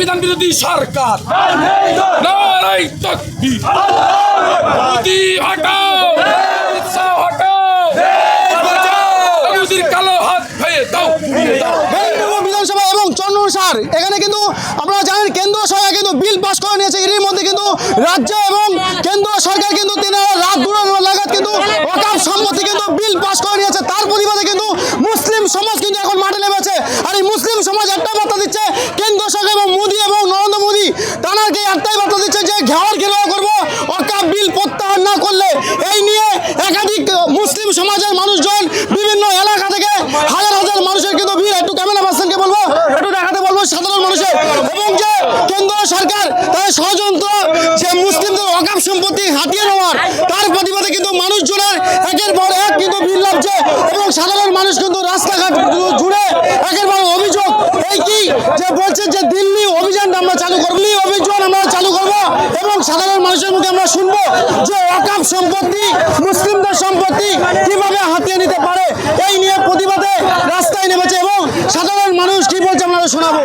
সংবিধান বিরোধী সরকার। বিধানসভা এবং এখানে কিন্তু আপনারা জানেন কেন্দ্র সরকার কিন্তু বিল পাস করে নিয়েছে। এর মধ্যে কিন্তু রাজ্য এবং কেন্দ্র সরকার কিন্তু তিনারা রাত দুটো লাগাত কিন্তু অকাপ সম্পত্তি কিন্তু বিল পাস করে নিয়েছে তার প্রতিবাদে কিন্তু মুসলিম সমাজ কিন্তু এখন মাঠে নেমেছে আর এই মুসলিম সমাজ একটা বার্তা দিচ্ছে কেন্দ্র সরকার এবং মোদী এবং মোদী একটাই বার্তা দিচ্ছে যে ঘেরাও ঘেরাও করব অকাপ বিল প্রত্যাহার না করলে এই নিয়ে একাধিক মুসলিম সমাজের মানুষজন বিভিন্ন এলাকা থেকে হাজার হাজার মানুষের কিন্তু ভিড়। একটু ক্যামেরা পার্সনকে বলব, একটু দেখাতে বলব সাধারণ মানুষের। এবং যে কেন্দ্র সরকার, তাদের ষড়যন্ত্র, যে মুসলিমদের অকাপ সম্পত্তি হাতিয়ে নেওয়ার, তার প্রতিবাদে কিন্তু মানুষজনের একের পর এক কিন্তু ভিড় লাগছে এবং সাধারণ মানুষ কিন্তু রাস্তাঘাট জুড়ে একের পর অভিযোগ। এই কি? যে বলছে যে দিল্লি অভিযানটা আমরা চালু করব দিল্লি অভিযান আমরা চালু করব এবং সাধারণ মানুষের মুখে আমরা শুনব যে অকাপ সম্পত্তি মুসলিমদের সম্পত্তি কীভাবে হাতিয়ে নিতে পারে এই নিয়ে প্রতিবাদে রাস্তায় নেমেছে এবং সাধারণ মানুষ কি বলছে আমরা শোনাবো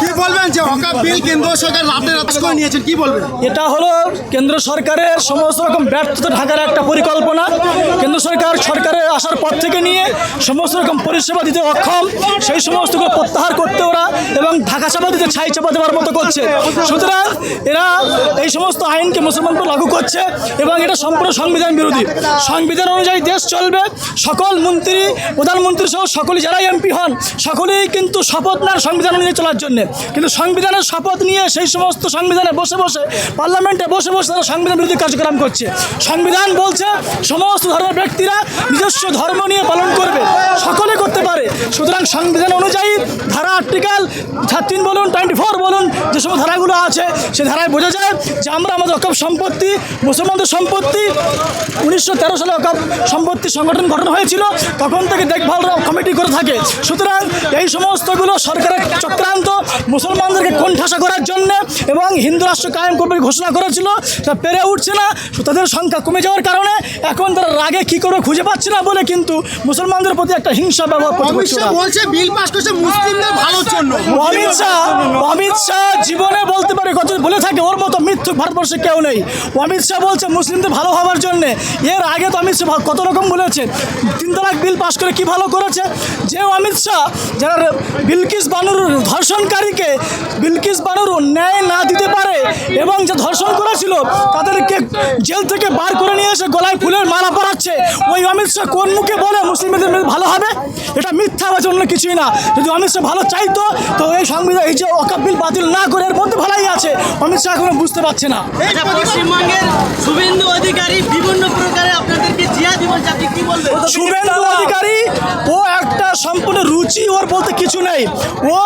কি অকাপ বিল কেন্দ্র সরকার রাতে রাত করে নিয়েছেন, কি বলবেন? এটা হলো কেন্দ্র সরকারের সমস্ত রকম ব্যর্থতা ঢাকার একটা পরিকল্পনা। কেন্দ্র সরকার সরকারে আসার পর থেকে নিয়ে সমস্ত রকম পরিষেবা দিতে অক্ষম। সেই সমস্তগুলো প্রত্যাহার করতে ওরা এবং ঢাকা দিতে ছাই চাপা দেওয়ার মতো করছে। সুতরাং এরা এই সমস্ত আইনকে মুসলমানকে লাগু করছে এবং এটা সম্পূর্ণ সংবিধান বিরোধী। সংবিধান অনুযায়ী দেশ চলবে। সকল মন্ত্রী প্রধানমন্ত্রী সহ সকলে যারাই এমপি হন, সকলেই কিন্তু শপথ নেন সংবিধান অনুযায়ী চলার জন্য। কিন্তু সংবিধানের শপথ নিয়ে সেই সমস্ত সংবিধানে বসে বসে, পার্লামেন্টে বসে বসে তারা সংবিধান বিরোধী কার্যক্রম করছে। সংবিধান বলছে সমস্ত ধর্মের ব্যক্তিরা নিজস্ব ধর্ম নিয়ে পালন করবে, সকলে করতে পারে। সুতরাং সংবিধান অনুযায়ী ধারা আর্টিকেল তিন বলুন, টোয়েন্টি ফোর বলুন, যে সমস্ত ধারাগুলো আছে, সে ধারায় বোঝা যায় যে আমরা আমাদের অকপ সম্পত্তি, মুসলমানদের সম্পত্তি, উনিশশো তেরো সালে অকপ সম্পত্তি সংগঠন গঠন হয়েছিল, তখন থেকে দেখভাল কমিটি করে থাকে। সুতরাং এই সমস্তগুলো সরকারের চক্রান্ত মুসলমানদেরকে কোণঠাসা করার জন্য এবং হিন্দু রাষ্ট্র কায়েম করবে ঘোষণা করেছিল তা পেরে উঠছে না। তাদের সংখ্যা কমে যাওয়ার কারণে এখন তারা রাগে কী করে খুঁজে পাচ্ছে না বলে কিন্তু মুসলমানদের প্রতি একটা হিংসা ব্যবহার বলছে বিল পাস করছে মুসলিমদের ভালোর জন্য। অমিত শাহ অমিত শাহ জীবনে বলতে পারে কত বলে থাকে ওর মতো মৃত্যু ভারতবর্ষে কেউ নেই। অমিত শাহ বলছে মুসলিমদের ভালো হওয়ার জন্য। এর আগে তো অমিত শাহ কত রকম বলেছে তিন তালাক বিল পাশ করে কি ভালো করেছে? যে অমিত শাহ যারা বিলকিস বানুর ধর্ষণকারীকে বিলকিস বানুর ন্যায় না দিতে পারে। এবং যে ধর্ষণ করেছিল তাদেরকে জেল থেকে বার করে নিয়ে এসে গলায় ফুলের মালা পরাচ্ছে। ওই অমিত শাহ কোন মুখে বলে মুসলিমদের ভালো হবে? এটা মিথ্যা বা অন্য কিছুই না। যদি অমিত শাহ ভালো চাইতো তো এই সংবিধান এই যে অকাপ বিল বাতিল না করে এর মধ্যে ভালোই আছে। অমিত শাহ এখনও বুঝতে পারছে না। পশ্চিমবঙ্গের শুভেন্দু অধিকারী বিভিন্ন প্রকারে আপনাদেরকে বলছে আপনি কি বলবেন শুভেন্দু অধিকারী ও একটা সম্পূর্ণ রুচি ওর বলতে কিছু নেই। ও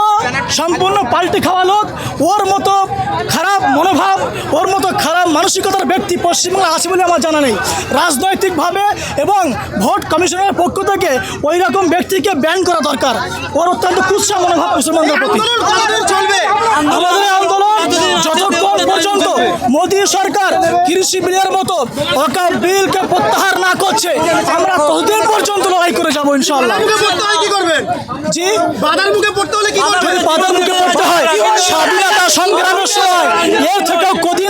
সম্পূর্ণ পাল্টে খাওয়া লোক। ওর মতো খারাপ মনোভাব ওর মতো খারাপ মানসিকতার ব্যক্তি পশ্চিমবাংলা আছে বলে আমার জানা নেই। রাজনৈতিকভাবে এবং ভোট কমিশনের পক্ষ থেকে ওই রকম ব্যক্তিকে ব্যান করা দরকার। ওর অত্যন্ত কুৎসা মনোভাব মুসলমানদের প্রতি। আন্দোলন আমাদের মোদী সরকার কৃষি বিলের মতো অকাপ বিলকে প্রত্যাহার না করছে আমরা ততদিন পর্যন্ত লড়াই করে যাব ইনশাল্লাহ কি করবেন জি? বাধার মুখে পড়তে হলে কি করবেন বাধার মুখে পড়তে হয় স্বাধীনতা সংগ্রামের সময় এর থেকেও কঠিন বাধায়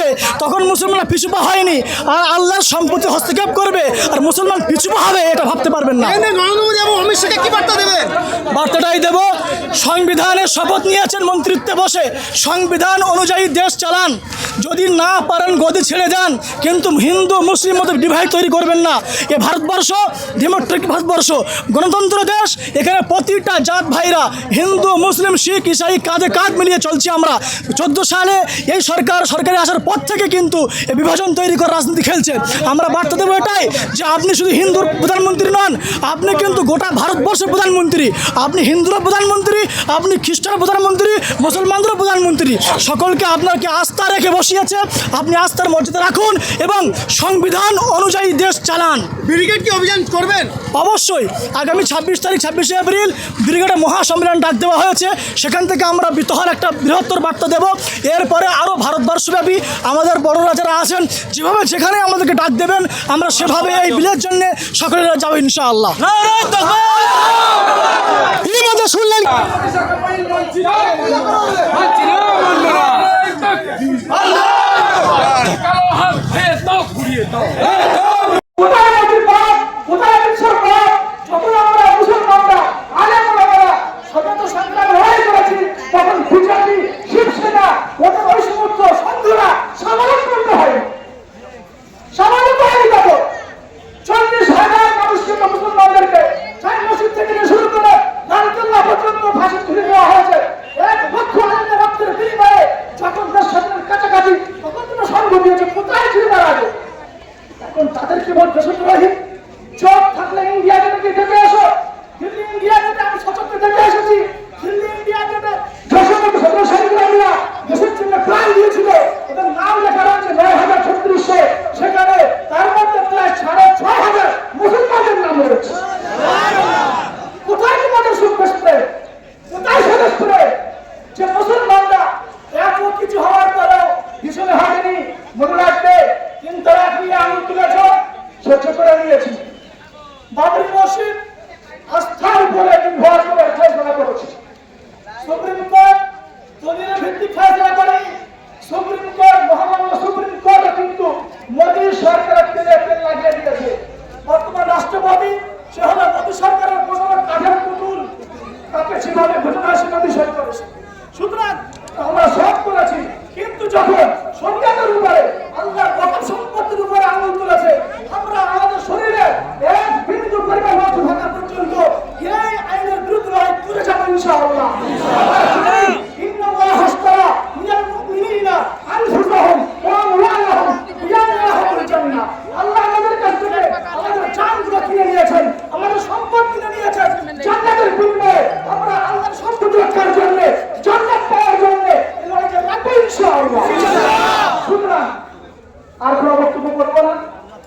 হয়েছে তখন মুসলমানরা পিছুপা হয়নি। আর আল্লাহর সম্পত্তি হস্তক্ষেপ করবে আর মুসলমান পিছুপা হবে এটা ভাবতে পারবেন না। বার্তাটাই দেব সংবিধানের শপথ নিয়েছেন মন্ত্রিত্বে বসে সংবিধান অনুযায়ী দেশ চালান। যদি না পারেন গদি ছেড়ে যান কিন্তু হিন্দু মুসলিম মতো ডিভাইড তৈরি করবেন না। এ ভারতবর্ষ ডেমোক্রেটিক ভারতবর্ষ গণতন্ত্র দেশ এখানে প্রতিটা জাত ভাইরা হিন্দু মুসলিম শিখ ইসাই কাঁধে কাঁধ মিলিয়ে চলছি আমরা। চোদ্দ সালে এই সরকার সরকারে আসার পর থেকে কিন্তু এই বিভাজন তৈরি করে রাজনীতি খেলছে আমরা বার্তা দেবো এটাই যে আপনি শুধু হিন্দুর প্রধানমন্ত্রী নন আপনি কিন্তু গোটা ভারতবর্ষের প্রধানমন্ত্রী। আপনি হিন্দুরও প্রধানমন্ত্রী আপনি খ্রিস্টান প্রধানমন্ত্রী মুসলমানদেরও প্রধানমন্ত্রী। সকলকে আপনাকে আস্থা রেখে বসিয়েছে আপনি আস্থার মর্যাদা রাখুন এবং সংবিধান অনুযায়ী দেশ চালান। ব্রিগেড কি অভিযান করবেন? অবশ্যই। আগামী ছাব্বিশ তারিখ ছাব্বিশে এপ্রিল ব্রিগেডে মহাসম্মেলন ডাক দেওয়া হয়েছে। সেখান থেকে আমরা বিতহর একটা বৃহত্তর বার্তা দেব। এরপরে আরও ভারতবর্ষব্যাপী আমাদের বড়রা যারা আছেন, যেভাবে যেখানে আমাদেরকে ডাক দেবেন, আমরা সেভাবে এই বিলের জন্য সকলেরা যাব ইনশাআল্লাহ। শুনলেন? দিয়েছে, কোথায় ছিল তার আগে এখন তাদেরকে বল দেশদ্রোহী চোখ থাকলে ইন্ডিয়া গেটে দেখে এসো। দিল্লি, ইন্ডিয়া গেটে আমি সচক্ষে দেখে এসেছি। দিল্লি, ইন্ডিয়া গেটে মতো সতেরো সৈনিকরা দেশের জন্য প্রাণ দিয়েছিল। ওদের নাম লেখা রয়েছে নয় হাজার ছত্রিশশো সেখানে তার মধ্যে প্রায় সাড়ে ছয় হাজার মুসলমানদের নাম রয়েছে কোথায় তোমাদের সুখ বসবে কোথায় স্বদেশ করে যে মুসলমানরা এত কিছু হওয়ার পরেও পিছনে হাঁটেনি মনে রাখবে তিন তালাক নিয়ে আঙুল তুলেছ সহ্য বাবরি মসজিদ আস্থার উপরে নির্ভর করে ফেসলা করেছে। সুপ্রিম কোর্ট দলিলের ভিত্তিক ফেসলা করে সুপ্রিম কোর্ট, মহামান্য সুপ্রিম কোর্ট কিন্তু মোদী সরকারের তেলে তেল লাগিয়ে দিয়েছে। বর্তমান রাষ্ট্রপতি, সে হলো মোদী সরকারের প্রধান কাঠের পুতুল। তাকে সেভাবে ঘটনা সেভাবে সই করেছে সুতরাং আমরা সব করেছি কিন্তু যখন সন্ন্যাসের উপরে আল্লাহর বকর সম্পত্তির উপরে আঙুল তুলেছে আমরা আমাদের শরীরে এক বিন্দু পরিমাণ রক্ত থাকা পর্যন্ত এই আইনের বিরুদ্ধে লড়াই করে যাব ইনশাআল্লাহ ইন্না আল্লাহ হাসতারা মিনাল মুমিনিনা আনফুসাহুম ওয়া আমওয়ালাহুম বিআন্না লাহুমুল জান্নাহ আল্লাহ আমাদের কাছ থেকে আমাদের জানগুলো কিনে নিয়েছেন আমাদের সম্পদ কিনে নিয়েছেন জান্নাতের বিনিময়ে আমরা আল্লাহর সম্পদ রক্ষার জন্য জান্নাত পাওয়ার জন্য এই লড়াইটা রাখব ইনশাআল্লাহ সুতরাং আর কোনো বক্তব্য করব না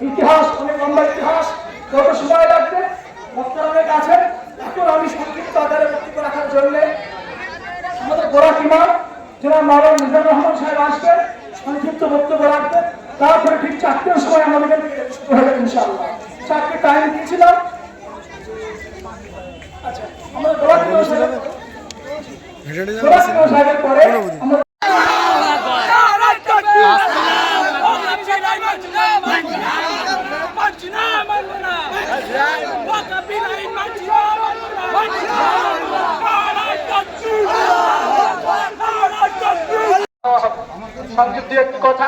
ইতিহাস অনেক লম্বা ইতিহাস যত সময় লাগবে বক্তারা অনেক আছেন এখন আমি সংক্ষিপ্ত আকারে বক্তব্য রাখার জন্য আমাদের গোড়া কিমার যারা মাওলানা মিজানুর রহমান সাহেব আসবেন সংক্ষিপ্ত বক্তব্য রাখবেন তারপরে ঠিক চারটের সময় আমাদের থেকে ইনশাআল্লাহ। চারটে টাইম দিয়েছিলাম। আচ্ছা সংক্ষিপ্ত একটি কথা।